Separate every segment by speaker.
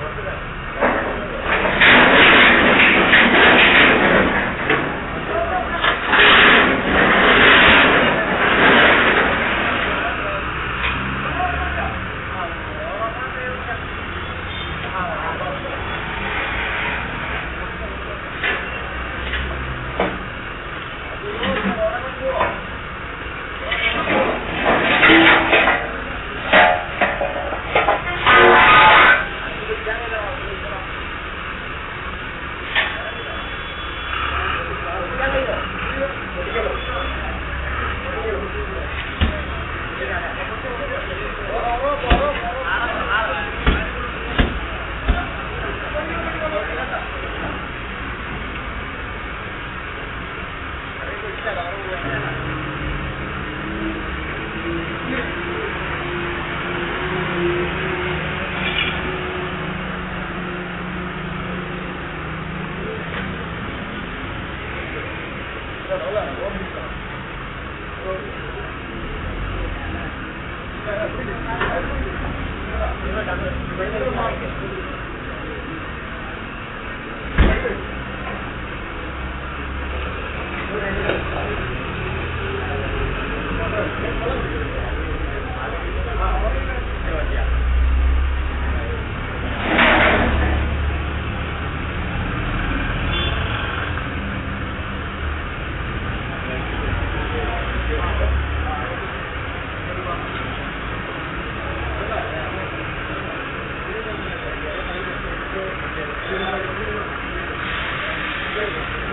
Speaker 1: Look at that.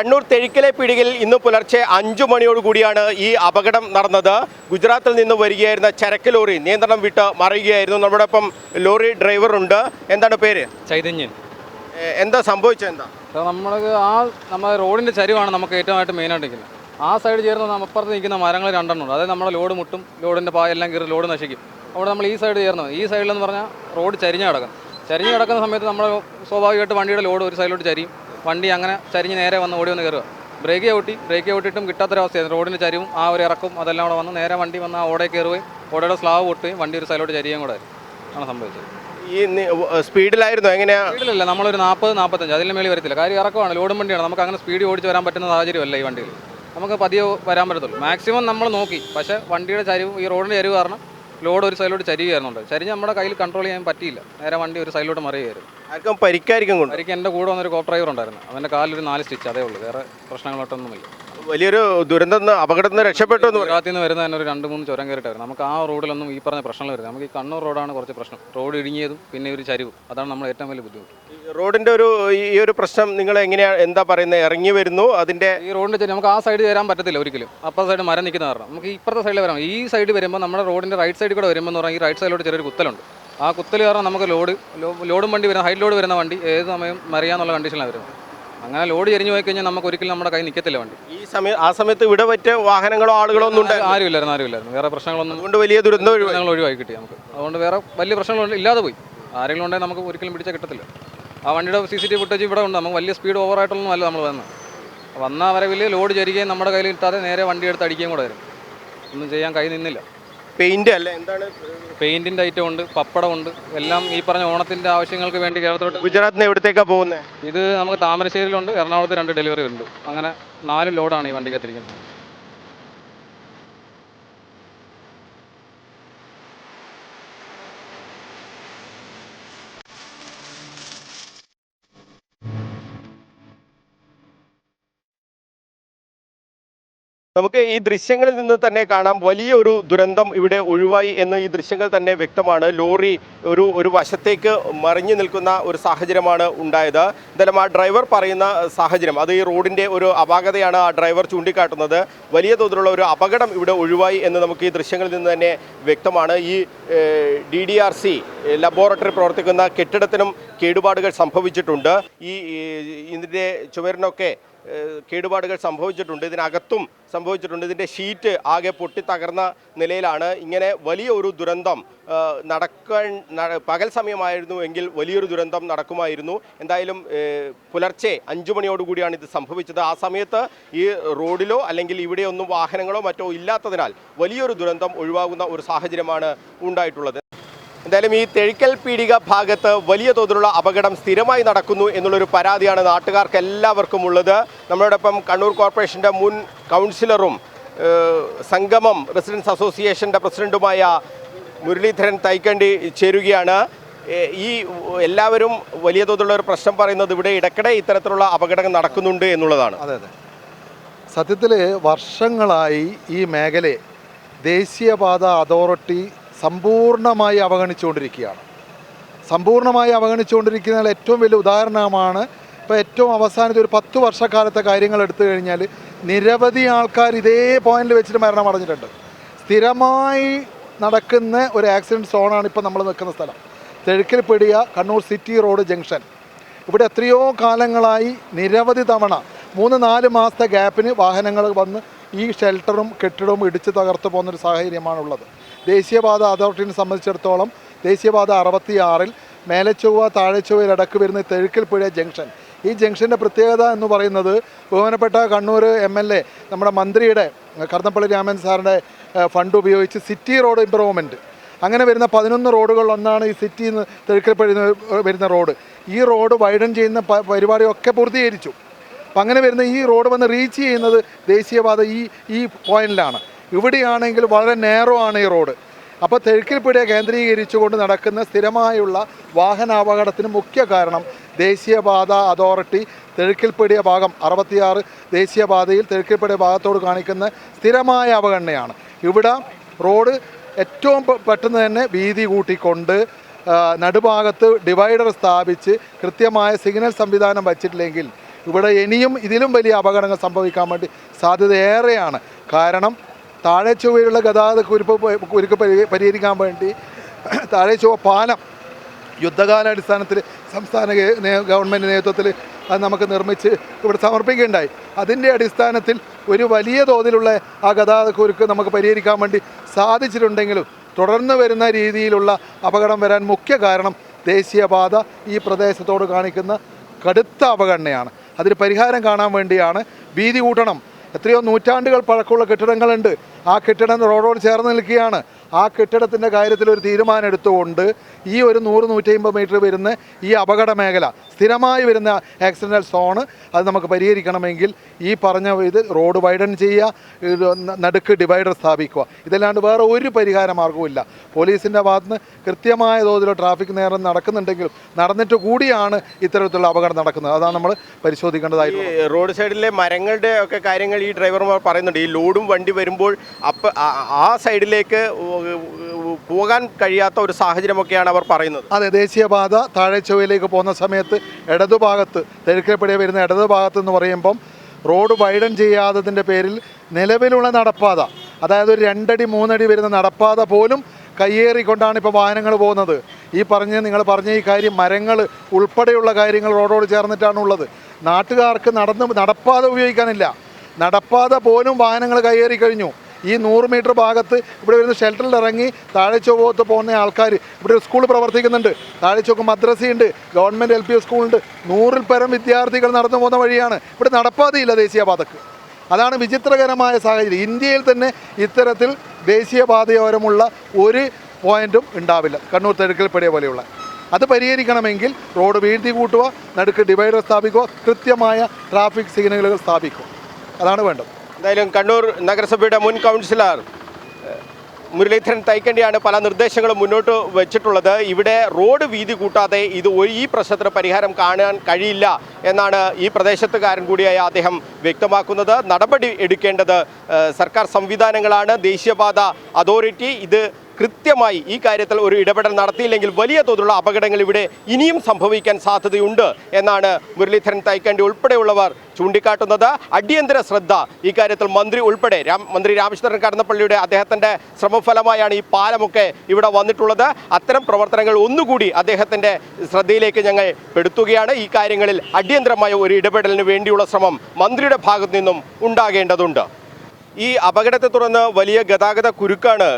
Speaker 1: Kannur തെഴിക്കലെ പിടികിൽ ഇന്ന് പുലർച്ചെ അഞ്ചു മണിയോടുകൂടിയാണ് ഈ അപകടം നടന്നത്. ഗുജറാത്തിൽ നിന്ന് വരികയായിരുന്ന ചരക്ക് ലോറി നിയന്ത്രണം വിട്ട് മറിയുകയായിരുന്നു. നമ്മുടെ ഒപ്പം ലോറി ഡ്രൈവറുണ്ട് എന്താണ് പേര്?
Speaker 2: ചൈതന്യൻ.
Speaker 1: എന്താ സംഭവിച്ചത്? എന്താ?
Speaker 2: നമ്മൾക്ക് ആ നമ്മുടെ റോഡിന്റെ ചരിവാണ് നമുക്ക് ഏറ്റവും ആയിട്ട് മെയിനായിട്ട് നിൽക്കുന്നത്. ആ സൈഡ് ചേർന്ന് അപ്പുറത്ത് നിൽക്കുന്ന മരങ്ങൾ രണ്ടെണ്ണം ഉണ്ട് അതായത് നമ്മുടെ ലോഡ് മുട്ടും ലോഡിന്റെ പായ എല്ലാം കയറി ലോഡ് നശിക്കും. അവിടെ നമ്മൾ ഈ സൈഡ് ചേർന്ന്. ഈ സൈഡിലെന്ന് പറഞ്ഞാൽ റോഡ് ചരിഞ്ഞ് കിടക്കും ചരിഞ്ഞ് കിടക്കുന്ന സമയത്ത് നമ്മൾ സ്വാഭാവികമായിട്ട് വണ്ടിയുടെ ലോഡ് ഒരു സൈഡിലോട്ട് ചരിയും. വണ്ടി അങ്ങനെ ചരിഞ്ഞ് നേരെ വന്ന് ഓടി വന്ന് കയറുക. ബ്രേക്ക് ചവിട്ടി ബ്രേക്ക് ചവിട്ടിയിട്ടും കിട്ടാത്തൊരവസ്ഥയായിരുന്നു റോഡിന്റെ ചരിവും ആ ഒരു ഇറക്കും അതെല്ലാം കൂടെ വന്ന് നേരെ വണ്ടി വന്ന് ആ ഓടയിൽ കയറുകയും ഓടയുടെ സ്ലാവ് പൊട്ടുകയും വണ്ടി ഒരു സൈഡിലോട്ട് ചരിയും കൂടെ ആണ് സംഭവിച്ചത്.
Speaker 1: ഈ സ്പീഡിലായിരുന്നു എങ്ങനെയാ?
Speaker 2: സ്പീഡിലല്ല നമ്മളൊരു നാൽപ്പത് നാൽപ്പത്തഞ്ച് അതിന്റെ മേളിൽ വരത്തില്ല. കാര്യം ഇറക്കമാണ് ലോഡും വണ്ടിയാണ്. നമുക്ക് അങ്ങനെ സ്പീഡ് ഓടിച്ച് വരാൻ പറ്റുന്ന സാഹചര്യമല്ല ഈ വണ്ടിയിൽ. നമുക്ക് പതിയെ വരാൻ പറ്റത്തുള്ളൂ. മാക്സിമം നമ്മൾ നോക്കി. പക്ഷേ വണ്ടിയുടെ ചരിവ് ഈ റോഡിന്റെ ചരിവ് കാരണം ലോഡ് ഒരു സൈഡിലോട്ട് ചരിയായിരുന്നുണ്ട് ചരിഞ്ഞ് നമ്മുടെ കയ്യിൽ കൺട്രോൾ ചെയ്യാൻ പറ്റിയില്ല. നേരെ വണ്ടി ഒരു സൈഡിലോട്ട് മറിയായിരുന്നു
Speaker 1: ആർക്കും പരിക്കായിരിക്കും കൊണ്ട്
Speaker 2: എന്റെ കൂടെ വന്നൊരു കോപ്പ് ഡ്രൈവർ ഉണ്ടായിരുന്നു. അവന്റെ ഒരു നാല് സ്റ്റിച്ച് അതേ ഉള്ളൂ. വേറെ പ്രശ്നങ്ങളൊട്ടൊന്നുമില്ല
Speaker 1: വലിയൊരു ദുരന്തം അപകടത്തിൽ നിന്ന് രക്ഷപ്പെട്ടു എന്ന് പറയും.
Speaker 2: ഗുജറാത്തിൽ നിന്ന് വരുന്ന തന്നെ ഒരു രണ്ട് മൂന്ന് ചുരം കയറിയിട്ടായിരുന്നു. നമുക്ക് ആ റോഡിലൊന്നും ഈ പറഞ്ഞ പ്രശ്നങ്ങൾ വരുന്നത് നമുക്ക് ഈ കണ്ണൂർ റോഡാണ് കുറച്ച് പ്രശ്നം. റോഡ് ഇടുങ്ങിയതും പിന്നെ ഒരു ചരിവും. അതാണ് നമ്മൾ ഏറ്റവും വലിയ ബുദ്ധിമുട്ട്.
Speaker 1: റോഡിന്റെ ഒരു ഈ ഒരു പ്രശ്നം നിങ്ങൾ എങ്ങനെയാ എന്താ പറയുന്നത് ഇറങ്ങി വരുന്നു. അതിന്റെ
Speaker 2: ഈ റോഡിന്റെ നമുക്ക് ആ സൈഡ് വരാൻ പറ്റത്തില്ല ഒരിക്കലും. അപ്പുറത്തെ സൈഡ് മരം നിൽക്കുന്ന കാരണം. നമുക്ക് ഇപ്പുറത്തെ സൈഡിൽ വരാം. ഈ സൈഡ് വരുമ്പോൾ നമ്മുടെ റോഡിന്റെ റൈറ്റ് സൈഡിൽ കൂടെ വരുമ്പോൾ എന്ന് പറഞ്ഞാൽ ഈ റൈറ്റ് സൈഡിലോട്ട് ചെറിയൊരു കുത്തലുണ്ട്. ആ കുത്തൽ കാരണം നമുക്ക് ലോഡ് ലോഡും വണ്ടി വരുന്ന ഹൈറ്റ് ലോഡ് വരുന്ന വണ്ടി ഏത് സമയം മറിയാന്നുള്ള കണ്ടീഷനിലാണ് വരുന്നത്. അങ്ങനെ ലോഡ് ചെരിഞ്ഞു പോയി കഴിഞ്ഞാൽ നമുക്ക് ഒരിക്കലും നമ്മുടെ കൈ നിൽക്കത്തില്ല വണ്ടി.
Speaker 1: ഈ സമയം ആ സമയത്ത് ഇവിടെ പറ്റിയ വാഹനങ്ങളോ ആളുകളോ ഒന്നും ഉണ്ടായി
Speaker 2: ആരും ഇല്ലായിരുന്നു ആരും ഇല്ലായിരുന്നു. വേറെ പ്രശ്നങ്ങളൊന്നും
Speaker 1: അതുകൊണ്ട് വലിയ ദുരന്തം ഒഴിവായി.
Speaker 2: ഞങ്ങൾ ഒഴിവാക്കി കിട്ടി നമുക്ക്. അതുകൊണ്ട് വേറെ വലിയ പ്രശ്നങ്ങളൊന്നും ഇല്ലാതെ പോയി. ആരെങ്കിലും ഉണ്ടെങ്കിൽ നമുക്ക് ഒരിക്കലും പിടിച്ചാൽ കിട്ടത്തില്ല. ആ വണ്ടിയുടെ സി സി ടി ഫുട്ടേജ് ഇവിടെ ഉണ്ട്. നമുക്ക് വലിയ സ്പീഡ് ഓവറായിട്ടൊന്നും അല്ല നമ്മൾ വന്നത്. വന്ന വരവിൽ ലോഡ് ചരികയും നമ്മുടെ കയ്യിൽ കിട്ടാതെ നേരെ വണ്ടി എടുത്ത് അടിക്കുകയും കൂടെ വരും. ഒന്നും ചെയ്യാൻ കൈ നിന്നില്ല.
Speaker 1: പെയിന്റ് അല്ല? എന്താണ്?
Speaker 2: പെയിന്റിന്റെ ഐറ്റം ഉണ്ട് പപ്പടം ഉണ്ട് എല്ലാം ഈ പറഞ്ഞ ഓണത്തിന്റെ ആവശ്യങ്ങൾക്ക് വേണ്ടി കേരളത്തിലോട്ട്
Speaker 1: ഗുജറാത്തിൽ നിന്ന് എവിടത്തേക്കാ പോകുന്നത്
Speaker 2: ഇത് നമുക്ക് താമരശ്ശേരിയിലുണ്ട് എറണാകുളത്ത് രണ്ട് ഡെലിവറി ഉണ്ട്. അങ്ങനെ നാല് ലോഡാണ് ഈ വണ്ടിക്കകത്തിരിക്കുന്നത്.
Speaker 1: നമുക്ക് ഈ ദൃശ്യങ്ങളിൽ നിന്ന് തന്നെ കാണാം വലിയൊരു ദുരന്തം ഇവിടെ ഒഴിവായി എന്ന് ഈ ദൃശ്യങ്ങൾ തന്നെ വ്യക്തമാണ്. ലോറി ഒരു ഒരു വശത്തേക്ക് മറിഞ്ഞു നിൽക്കുന്ന ഒരു സാഹചര്യമാണ് ഉണ്ടായത്. എന്തായാലും ആ ഡ്രൈവർ പറയുന്ന സാഹചര്യം അത് ഈ റോഡിന്റെ ഒരു അപാകതയാണ് ആ ഡ്രൈവർ ചൂണ്ടിക്കാട്ടുന്നത്. വലിയ തോതിലുള്ള ഒരു അപകടം ഇവിടെ ഒഴിവായി എന്ന് നമുക്ക് ഈ ദൃശ്യങ്ങളിൽ നിന്ന് തന്നെ വ്യക്തമാണ്. ഈ D D R C laboratory പ്രവർത്തിക്കുന്ന കെട്ടിടത്തിനും കേടുപാടുകൾ സംഭവിച്ചിട്ടുണ്ട്. ഈ ഇതിന്റെ ഏഹ് കേടുപാടുകൾ സംഭവിച്ചിട്ടുണ്ട്. ഇതിനകത്തും സംഭവിച്ചിട്ടുണ്ട്. ഇതിന്റെ ഷീറ്റ് ആകെ പൊട്ടി തകർന്ന നിലയിലാണ്. ഇങ്ങനെ വലിയ ഒരു ദുരന്തം നടക്കാൻ പകൽ സമയമായിരുന്നു എങ്കിൽ വലിയൊരു ദുരന്തം നടക്കുമായിരുന്നു. എന്തായാലും പുലർച്ചെ അഞ്ചു മണിയോടുകൂടിയാണ് ഇത് സംഭവിച്ചത്. ആ സമയത്ത് ഈ റോഡിലോ അല്ലെങ്കിൽ ഇവിടെയൊന്നും വാഹനങ്ങളോ മറ്റോ ഇല്ലാത്തതിനാൽ വലിയൊരു ദുരന്തം ഒഴിവാകുന്ന ഒരു സാഹചര്യമാണ് ഉണ്ടായിട്ടുള്ളത്. എന്തായാലും ഈ തെഴിക്കൽ പീടിക ഭാഗത്ത് വലിയ തോതിലുള്ള അപകടം സ്ഥിരമായി നടക്കുന്നു എന്നുള്ളൊരു പരാതിയാണ് നാട്ടുകാർക്ക് എല്ലാവർക്കും ഉള്ളത്. നമ്മളോടൊപ്പം കണ്ണൂർ കോർപ്പറേഷന്റെ മുൻ കൗൺസിലറും സംഗമം റെസിഡൻസ് അസോസിയേഷന്റെ പ്രസിഡന്റുമായ മുരളീധരൻ തൈക്കണ്ടി ചേരുകയാണ്. ഈ എല്ലാവരും വലിയ തോതിലുള്ള ഒരു പ്രശ്നം പറയുന്നത് ഇവിടെ ഇടയ്ക്കിടെ ഇത്തരത്തിലുള്ള അപകടങ്ങൾ നടക്കുന്നുണ്ട് എന്നുള്ളതാണ്.
Speaker 3: അതെ അതെ. സത്യത്തിൽ വർഷങ്ങളായി ഈ മേഖലയെ ദേശീയപാത അതോറിറ്റി സമ്പൂർണമായി അവഗണിച്ചുകൊണ്ടിരിക്കുകയാണ്. സമ്പൂർണമായി അവഗണിച്ചുകൊണ്ടിരിക്കുന്നതിൽ ഏറ്റവും വലിയ ഉദാഹരണമാണ് ഇപ്പോൾ ഏറ്റവും അവസാനത്തെ ഒരു പത്ത് വർഷക്കാലത്തെ കാര്യങ്ങൾ എടുത്തു കഴിഞ്ഞാൽ നിരവധി ആൾക്കാർ ഇതേ പോയിന്റിൽ വെച്ചിട്ട് മരണം അടഞ്ഞിട്ടുണ്ട്. സ്ഥിരമായി നടക്കുന്ന ഒരു ആക്സിഡന്റ് സോണാണ് ഇപ്പോൾ നമ്മൾ നിൽക്കുന്ന സ്ഥലം. തെഴുക്കൽപ്പെടിയ കണ്ണൂർ സിറ്റി റോഡ് ജംഗ്ഷൻ ഇവിടെ എത്രയോ കാലങ്ങളായി നിരവധി തവണ മൂന്ന് നാല് മാസത്തെ ഗ്യാപ്പിന് വാഹനങ്ങൾ വന്ന് ഈ ഷെൽട്ടറും കെട്ടിടവും ഇടിച്ച് തകർത്ത് പോകുന്നൊരു സാഹചര്യമാണുള്ളത്. ദേശീയപാത അതോറിറ്റിനെ സംബന്ധിച്ചിടത്തോളം ദേശീയപാത അറുപത്തിയാറിൽ മേലച്ചൊവ്വ താഴെച്ചൊവ്വയിൽ ഇടയ്ക്ക് വരുന്ന തെഴുക്കൽപ്പുഴ ജംഗ്ഷൻ. ഈ ജംഗ്ഷന്റെ പ്രത്യേകത എന്ന് പറയുന്നത് ബഹുമാനപ്പെട്ട കണ്ണൂർ എം എൽ എ നമ്മുടെ മന്ത്രിയുടെ കടന്നപ്പള്ളി രാമൻ സാറിന്റെ ഫണ്ട് ഉപയോഗിച്ച് സിറ്റി റോഡ് ഇമ്പ്രൂവ്മെന്റ് അങ്ങനെ വരുന്ന പതിനൊന്ന് റോഡുകളിൽ ഒന്നാണ് ഈ സിറ്റി തെഴുക്കൽപ്പുഴ വരുന്ന റോഡ്. ഈ റോഡ് വൈഡൻ ചെയ്യുന്ന പരിപാടിയൊക്കെ പൂർത്തീകരിച്ചു. അപ്പം അങ്ങനെ വരുന്ന ഈ റോഡ് വന്ന് റീച്ച് ചെയ്യുന്നത് ദേശീയപാത ഈ ഈ പോയിന്റിലാണ്. ഇവിടെയാണെങ്കിൽ വളരെ നേരോ ആണ് ഈ റോഡ്. അപ്പോൾ തെഴുക്കിൽപ്പുഴയെ കേന്ദ്രീകരിച്ചുകൊണ്ട് നടക്കുന്ന സ്ഥിരമായുള്ള വാഹനാപകടത്തിന് മുഖ്യ കാരണം ദേശീയപാത അതോറിറ്റി തെഴുക്കിൽപ്പടിയ ഭാഗം അറുപത്തിയാറ് ദേശീയപാതയിൽ തെഴുക്കിൽപ്പടിയ ഭാഗത്തോട് കാണിക്കുന്ന സ്ഥിരമായ അവഗണനയാണ്. ഇവിടെ റോഡ് ഏറ്റവും പെട്ടെന്ന് തന്നെ വീതി കൂട്ടിക്കൊണ്ട് നടുഭാഗത്ത് ഡിവൈഡർ സ്ഥാപിച്ച് കൃത്യമായ സിഗ്നൽ സംവിധാനം വച്ചിട്ടില്ലെങ്കിൽ ഇവിടെ ഇനിയും ഇതിലും വലിയ അപകടങ്ങൾ സംഭവിക്കാൻ വേണ്ടി സാധ്യത ഏറെയാണ്. കാരണം താഴെ ചൊവ്വയിലുള്ള ഗതാഗത കുരുപ്പ് കുരുക്ക് പരി- പരിഹരിക്കാൻ വേണ്ടി താഴെ ചൊവ്വ പാലം. യുദ്ധകാലാടിസ്ഥാനത്തിൽ സംസ്ഥാന ഗവൺമെന്റ് നേതൃത്വത്തിൽ അത് നമുക്ക് നിർമ്മിച്ച് ഇവിടെ സമർപ്പിക്കുകയുണ്ടായി. അതിന്റെ അടിസ്ഥാനത്തിൽ ഒരു വലിയ തോതിലുള്ള ആ ഗതാഗത കുരുക്ക് നമുക്ക് പരിഹരിക്കാൻ വേണ്ടി സാധിച്ചിട്ടുണ്ടെങ്കിലും തുടർന്ന് വരുന്ന രീതിയിലുള്ള അപകടം വരാൻ മുഖ്യ കാരണം ദേശീയപാത ഈ പ്രദേശത്തോട് കാണിക്കുന്ന കടുത്ത അവഗണനയാണ്. അതിന് പരിഹാരം കാണാൻ വേണ്ടിയാണ് വീതി കൂട്ടണം. എത്രയോ നൂറ്റാണ്ടുകൾ പഴക്കമുള്ള കെട്ടിടങ്ങളുണ്ട്. ആ കെട്ടിടം റോഡോട് ചേർന്ന് നിൽക്കുകയാണ്. ആ കെട്ടിടത്തിന്റെ കാര്യത്തിൽ ഒരു തീരുമാനം എടുത്തുകൊണ്ട് ഈ ഒരു നൂറ് നൂറ്റമ്പത് മീറ്റർ വരുന്ന ഈ അപകട മേഖല സ്ഥിരമായി വരുന്ന ആക്സിഡന്റൽ സോണ് അത് നമുക്ക് പരിഹരിക്കണമെങ്കിൽ ഈ പറഞ്ഞ ഇത് റോഡ് വൈഡൻ ചെയ്യുക നടുക്ക് ഡിവൈഡർ സ്ഥാപിക്കുക. ഇതല്ലാണ്ട് വേറെ ഒരു പരിഹാര മാർഗവുമില്ല പോലീസിന്റെ ഭാഗത്തുനിന്ന് കൃത്യമായ തോതിൽ ട്രാഫിക് നേരം നടക്കുന്നുണ്ടെങ്കിലും നടന്നിട്ട് കൂടിയാണ് ഇത്തരത്തിലുള്ള അപകടം നടക്കുന്നത്. അതാണ് നമ്മൾ
Speaker 1: പരിശോധിക്കേണ്ടതായിട്ട് റോഡ് സൈഡിലെ മരങ്ങളുടെ ഒക്കെ കാര്യങ്ങൾ ഈ ഡ്രൈവർമാർ പറയുന്നുണ്ട്. ഈ ലോഡും വണ്ടി വരുമ്പോൾ അപ്പ ആ സൈഡിലേക്ക് പോകാൻ കഴിയാത്ത ഒരു സാഹചര്യമൊക്കെയാണ് അവർ പറയുന്നത്.
Speaker 3: അതെ ദേശീയപാത താഴെ ചൊവ്വയിലേക്ക് പോകുന്ന സമയത്ത് ഇടതുഭാഗത്ത് തെഴുക്കേപ്പടിയ വരുന്ന ഇടതുഭാഗത്ത് എന്ന് പറയുമ്പം റോഡ് വൈഡൻ ചെയ്യാത്തതിന്റെ പേരിൽ നിലവിലുള്ള നടപ്പാത അതായത് ഒരു രണ്ടടി മൂന്നടി വരുന്ന നടപ്പാത പോലും കയ്യേറിക്കൊണ്ടാണ് ഇപ്പോൾ വാഹനങ്ങൾ പോകുന്നത്. ഈ പറഞ്ഞ് നിങ്ങൾ പറഞ്ഞ ഈ കാര്യം മരങ്ങൾ ഉൾപ്പെടെയുള്ള കാര്യങ്ങൾ റോഡോട് ചേർന്നിട്ടാണുള്ളത്. നാട്ടുകാർക്ക് നടന്ന് നടപ്പാത ഉപയോഗിക്കാനില്ല. നടപ്പാത പോലും വാഹനങ്ങൾ കയ്യേറി കഴിഞ്ഞു. ഈ നൂറ് മീറ്റർ ഭാഗത്ത് ഇവിടെ വരുന്ന ഷെൽട്ടറിൽ ഇറങ്ങി താഴെ ചൊവ്വത്ത് പോകുന്ന ആൾക്കാർ ഇവിടെ ഒരു സ്കൂൾ പ്രവർത്തിക്കുന്നുണ്ട്. താഴെ ചൊവ്വ മദ്രസയുണ്ട്. ഗവൺമെന്റ് എൽ പി സ്കൂളുണ്ട്. നൂറിൽ പരം വിദ്യാർത്ഥികൾ നടന്നു പോകുന്ന വഴിയാണ്. ഇവിടെ നടപ്പാതയില്ല ദേശീയപാതക്ക്. അതാണ് വിചിത്രകരമായ സാഹചര്യം. ഇന്ത്യയിൽ തന്നെ ഇത്തരത്തിൽ ദേശീയപാതയോരമുള്ള ഒരു പോയിന്റും ഉണ്ടാവില്ല. കണ്ണൂർ തെഴുക്കൽപ്പടിയ പോലെയുള്ള. അത് പരിഹരിക്കണമെങ്കിൽ റോഡ് വീഴ്ത്തി കൂട്ടുക നടുക്ക് ഡിവൈഡർ സ്ഥാപിക്കുക കൃത്യമായ ട്രാഫിക് സിഗ്നലുകൾ സ്ഥാപിക്കുക. അതാണ് വേണ്ടത്.
Speaker 1: എന്തായാലും കണ്ണൂർ നഗരസഭയുടെ മുൻ കൗൺസിലർ മുരളീധരൻ തൈക്കണ്ടിയാണ് പല നിർദ്ദേശങ്ങളും മുന്നോട്ട് വെച്ചിട്ടുള്ളത്. ഇവിടെ റോഡ് വീതി കൂട്ടാതെ ഇത് ഒരു- ഈ പ്രശ്നത്തിന് പരിഹാരം കാണാൻ കഴിയില്ല എന്നാണ് ഈ പ്രദേശത്തുകാരൻ കൂടിയായ അദ്ദേഹം വ്യക്തമാക്കുന്നത്. നടപടി എടുക്കേണ്ടത് സർക്കാർ സംവിധാനങ്ങളാണ്. ദേശീയപാത അതോറിറ്റി ഇത് കൃത്യമായി ഈ കാര്യത്തിൽ ഒരു ഇടപെടൽ നടത്തിയില്ലെങ്കിൽ വലിയ തോതിലുള്ള അപകടങ്ങൾ ഇവിടെ ഇനിയും സംഭവിക്കാൻ സാധ്യതയുണ്ട് എന്നാണ് മുരളീധരൻ തൈക്കണ്ടി ഉൾപ്പെടെയുള്ളവർ ചൂണ്ടിക്കാട്ടുന്നത്. അടിയന്തര ശ്രദ്ധ ഇക്കാര്യത്തിൽ മന്ത്രി ഉൾപ്പെടെ രാം മന്ത്രി രാമചന്ദ്രൻ കടന്നപ്പള്ളിയുടെ അദ്ദേഹത്തിന്റെ ശ്രമഫലമായാണ് ഈ പാലമൊക്കെ ഇവിടെ വന്നിട്ടുള്ളത്. അത്തരം പ്രവർത്തനങ്ങൾ ഒന്നുകൂടി അദ്ദേഹത്തിന്റെ ശ്രദ്ധയിലേക്ക് ഞങ്ങൾ പെടുത്തുകയാണ്. ഈ കാര്യങ്ങളിൽ അടിയന്തരമായ ഒരു ഇടപെടലിന് വേണ്ടിയുള്ള ശ്രമം മന്ത്രിയുടെ ഭാഗത്തു നിന്നും ഉണ്ടാകേണ്ടതുണ്ട്. ഈ അപകടത്തെ തുടർന്ന് വലിയ ഗതാഗത കുരുക്കാണ്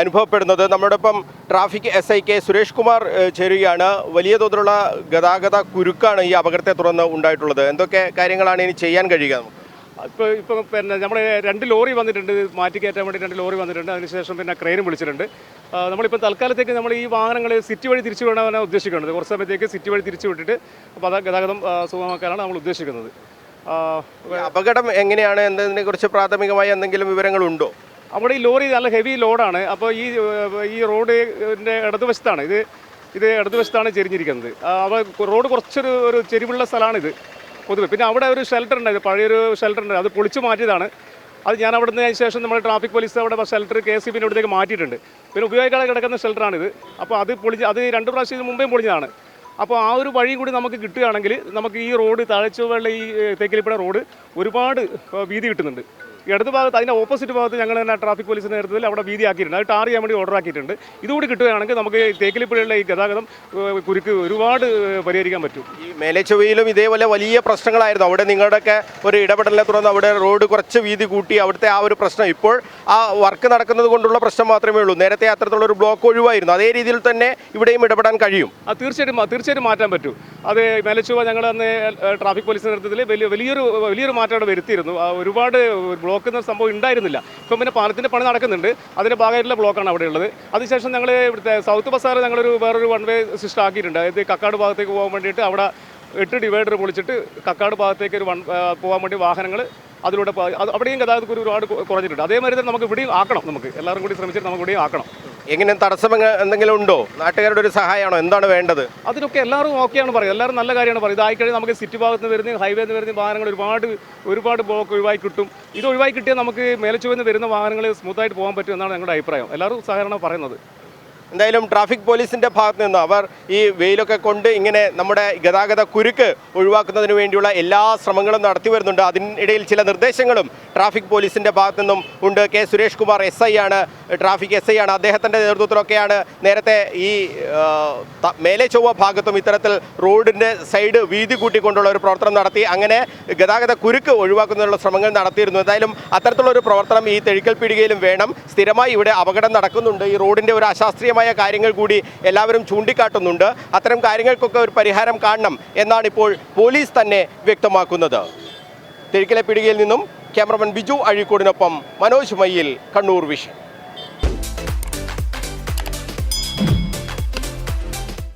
Speaker 1: അനുഭവപ്പെടുന്നത്. നമ്മോടൊപ്പം traffic S I K Suresh Kumar ചേരുകയാണ്. വലിയ തോതിലുള്ള ഗതാഗത കുരുക്കാണ് ഈ അപകടത്തെ തുടർന്ന് ഉണ്ടായിട്ടുള്ളത്. എന്തൊക്കെ കാര്യങ്ങളാണ് ഇനി ചെയ്യാൻ കഴിയുക?
Speaker 4: ഇപ്പോൾ ഇപ്പോൾ പിന്നെ നമ്മുടെ രണ്ട് ലോറി വന്നിട്ടുണ്ട്. മാറ്റിക്കയറ്റാൻ മാറ്റി കയറ്റാൻ വേണ്ടി രണ്ട് ലോറി വന്നിട്ടുണ്ട്. അതിനുശേഷം പിന്നെ ക്രെയിനും വിളിച്ചിട്ടുണ്ട്. നമ്മളിപ്പോൾ തൽക്കാലത്തേക്ക് നമ്മൾ ഈ വാഹനങ്ങൾ സിറ്റി വഴി തിരിച്ചു വിടാനാണ് ഉദ്ദേശിക്കുന്നത്. കുറച്ച് സമയത്തേക്ക് സിറ്റി വഴി തിരിച്ചു വിട്ടിട്ട് അപ്പോൾ ഗതാഗതം സുഗമമാക്കാനാണ് നമ്മൾ ഉദ്ദേശിക്കുന്നത്.
Speaker 1: അപകടം എങ്ങനെയാണ് എന്നതിനെ കുറിച്ച് പ്രാഥമികമായി എന്തെങ്കിലും വിവരങ്ങളുണ്ടോ?
Speaker 4: അവിടെ ഈ ലോറി നല്ല ഹെവി ലോഡാണ്. അപ്പോൾ ഈ ഈ റോഡിന്റെ ഇടതുവശത്താണ്. ഇത് ഇത് ഇടതുവശത്താണ് ചെരിഞ്ഞിരിക്കുന്നത്. അപ്പോൾ റോഡ് കുറച്ചൊരു ഒരു ചെരിവുള്ള സ്ഥലമാണിത് പൊതുവെ. പിന്നെ അവിടെ ഒരു ഷെൽട്ടർ ഉണ്ടായത് പഴയൊരു ഷെൽട്ടർ ഉണ്ട്. അത് പൊളിച്ചു മാറ്റിയതാണ്. അത് ഞാൻ അവിടെ നിന്ന് ശേഷം നമ്മുടെ ട്രാഫിക് പോലീസ് അവിടെ ഷെൽട്ടർ കെ എസ് സി ബിന്റെ ഇവിടത്തേക്ക് മാറ്റിയിട്ടുണ്ട്. പിന്നെ ഉപയോഗിക്കാതെ കിടക്കുന്ന ഷെൽട്ടറാണിത് അപ്പോൾ അത് പൊളിച്ച് അത് രണ്ട് പ്രാവശ്യം മുമ്പേ പൊളിഞ്ഞതാണ്. അപ്പോൾ ആ ഒരു വഴിയും കൂടി നമുക്ക് കിട്ടുകയാണെങ്കിൽ നമുക്ക് ഈ റോഡ് താഴ്ചവെള്ള ഈ തേക്കിലിപ്പുഴ റോഡ് ഒരുപാട് വീതി കിട്ടുന്നുണ്ട്. ഇടത് ഭാഗത്ത് അതിന്റെ ഓപ്പോസിറ്റ് ഭാഗത്ത് ഞങ്ങൾ തന്നെ ട്രാഫിക് പോലീസിന്റെ നേതൃത്വത്തിൽ അവിടെ വീതി ആക്കിയിട്ടുണ്ട് അത് ടാർ ചെയ്യാൻ വേണ്ടി ഓർഡർ ആക്കിയിട്ടുണ്ട്. ഇതുകൂടി കിട്ടുകയാണെങ്കിൽ നമുക്ക് തേക്കിലിപ്പുഴയുള്ള ഈ ഗതാഗതം കുരുക്ക് ഒരുപാട് പരിഹരിക്കാൻ പറ്റും.
Speaker 1: ഈ മേലച്ചുവയിലും ഇതേപോലെ വലിയ പ്രശ്നങ്ങളായിരുന്നു. അവിടെ നിങ്ങളുടെയൊക്കെ ഒരു ഇടപെടലിനെ തുടർന്ന് അവിടെ റോഡ് കുറച്ച് വീതി കൂട്ടി അവിടുത്തെ ആ ഒരു പ്രശ്നം. ഇപ്പോൾ ആ വർക്ക് നടക്കുന്നത് കൊണ്ടുള്ള പ്രശ്നം മാത്രമേ ഉള്ളൂ. നേരത്തെ അത്തരത്തിലുള്ള ഒരു ബ്ലോക്ക് ഒഴിവായിരുന്നു. അതേ രീതിയിൽ തന്നെ ഇവിടെയും ഇടപെടാൻ കഴിയും.
Speaker 4: ആ തീർച്ചയായിട്ടും തീർച്ചയായിട്ടും മാറ്റാൻ പറ്റും. അത് മേലച്ചുവ ഞങ്ങൾ അന്ന് ട്രാഫിക് പോലീസ് നേതൃത്വത്തിൽ വലിയ വലിയൊരു വലിയൊരു മാറ്റം അവിടെ വരുത്തിയിരുന്നു. ഒരുപാട് ബ്ലോക്ക് എന്ന സംഭവം ഉണ്ടായിരുന്നില്ല. ഇപ്പം പിന്നെ പാലത്തിന്റെ പണി നടക്കുന്നുണ്ട്. അതിന്റെ ഭാഗമായിട്ടുള്ള ബ്ലോക്കാണ് അവിടെ ഉള്ളത്. അതിനുശേഷം ഞങ്ങൾ ഇവിടുത്തെ സൗത്ത് ബസാർ ഞങ്ങളൊരു വേറൊരു വൺ വേ സിസ്റ്റം ആക്കിയിട്ടുണ്ട്. അതായത് കക്കാട് ഭാഗത്തേക്ക് പോകാൻ വേണ്ടിയിട്ട് അവിടെ എട്ട് ഡിവൈഡർ പൊളിച്ചിട്ട് കക്കാട് ഭാഗത്തേക്ക് ഒരു വൺ പോകാൻ വേണ്ടി വാഹനങ്ങൾ അതിലൂടെ അവിടെയും ഗതാഗതം ഒരുപാട് കുറഞ്ഞിട്ടുണ്ട്. അതേമാതിരി തന്നെ നമുക്ക് ഇവിടെയും ആക്കണം നമുക്ക്. എല്ലാവരും കൂടി ശ്രമിച്ചിട്ട് നമുക്ക് ഇവിടെയും ആക്കണം.
Speaker 1: എങ്ങനെ തടസ്സം എന്തെങ്കിലും ഉണ്ടോ? നാട്ടുകാരുടെ ഒരു സഹായമാണോ? എന്താണ് വേണ്ടത്?
Speaker 4: അതിനൊക്കെ എല്ലാവരും ഓക്കെയാണ് പറയുന്നത് എല്ലാവരും നല്ല കാര്യമാണ് പറയുന്നത് ഇതായിക്കഴിഞ്ഞാൽ നമുക്ക് സിറ്റി ഭാഗത്ത് നിന്ന് വരുന്ന ഹൈവേ നിന്ന് വരുന്ന വാഹനങ്ങൾ ഒരുപാട് ഒരുപാട് ബ്ലോക്ക് ഒഴിവായി കിട്ടും. ഇത് ഒഴിവായി കിട്ടിയാൽ നമുക്ക് മേലച്ചുവന്ന് വരുന്ന വാഹനങ്ങൾ സ്മൂത്തായിട്ട് പോകാൻ പറ്റും എന്നാണ് ഞങ്ങളുടെ അഭിപ്രായം. എല്ലാവരും സഹകരണം പറയുന്നത്.
Speaker 1: എന്തായാലും ട്രാഫിക് പോലീസിന്റെ ഭാഗത്ത് നിന്ന് അവർ ഈ വെയിലൊക്കെ കൊണ്ട് ഇങ്ങനെ നമ്മുടെ ഗതാഗത കുരുക്ക് ഒഴിവാക്കുന്നതിന് വേണ്ടിയുള്ള എല്ലാ ശ്രമങ്ങളും നടത്തി വരുന്നുണ്ട്. അതിനിടയിൽ ചില നിർദ്ദേശങ്ങളും ട്രാഫിക് പോലീസിന്റെ ഭാഗത്തു നിന്നും ഉണ്ട്. K Suresh Kumar S I ആണ് ട്രാഫിക് എസ് ഐ ആണ്. അദ്ദേഹത്തിന്റെ നേതൃത്വത്തിലൊക്കെയാണ് നേരത്തെ ഈ മേലെ ചൊവ്വ ഭാഗത്തും ഇത്തരത്തിൽ റോഡിന്റെ സൈഡ് വീതി കൂട്ടിക്കൊണ്ടുള്ള ഒരു പ്രവർത്തനം നടത്തി. അങ്ങനെ ഗതാഗത കുരുക്ക് ഒഴിവാക്കുന്നതിനുള്ള ശ്രമങ്ങൾ നടത്തിയിരുന്നു. എന്തായാലും അത്തരത്തിലുള്ള ഒരു പ്രവർത്തനം ഈ തെഴിക്കൽ പീടികയിലും വേണം. സ്ഥിരമായി ഇവിടെ അപകടം നടക്കുന്നുണ്ട്. ഈ റോഡിന്റെ ഒരു അശാസ്ത്രീയമായ കാര്യങ്ങൾ കൂടി എല്ലാവരും ചൂണ്ടിക്കാട്ടുന്നുണ്ട്. അത്തരം കാര്യങ്ങൾക്കൊക്കെ ഒരു പരിഹാരം കാണണം എന്നാണ് ഇപ്പോൾ പോലീസ് തന്നെ വ്യക്തമാക്കുന്നത്. തിരക്കിലെ പിടികയിൽ നിന്നും ക്യാമറമാൻ ബിജു അഴീക്കോടിനൊപ്പം മനോജ് മയ്യിൽ കണ്ണൂർ വിഷൻ.